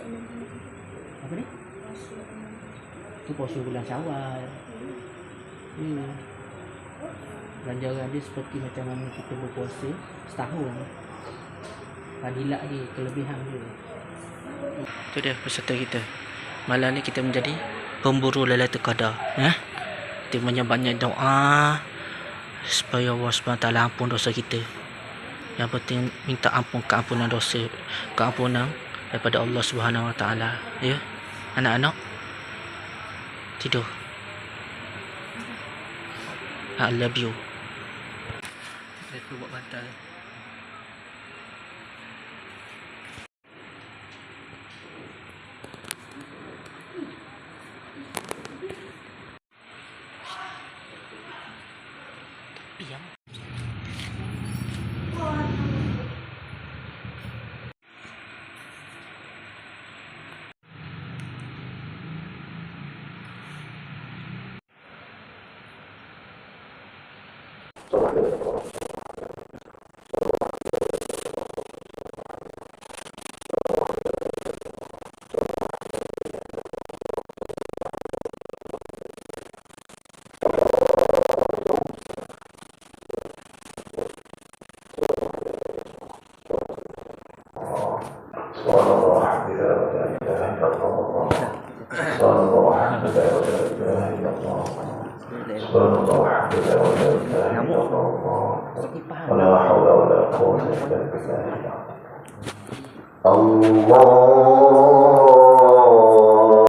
Apa ni? Tu puasa bulan Syawal. Hmm. Ganjaran dia seperti macam mana kita berpuasa setahun. Fadilat dia, kelebihan dia. Itu dia peserta kita. Malam ni kita menjadi pemburu Lailatul Qadar. Ya? Kita banyak doa supaya Allah SWT ampun dosa kita. Yang penting minta ampun keampunan dosa, keampunan daripada Allah Subhanahu Wa Taala. Ya. Anak-anak tidur. I love you. Aku buat bantal. الله ولا حول ولا قوة إلا بالله الله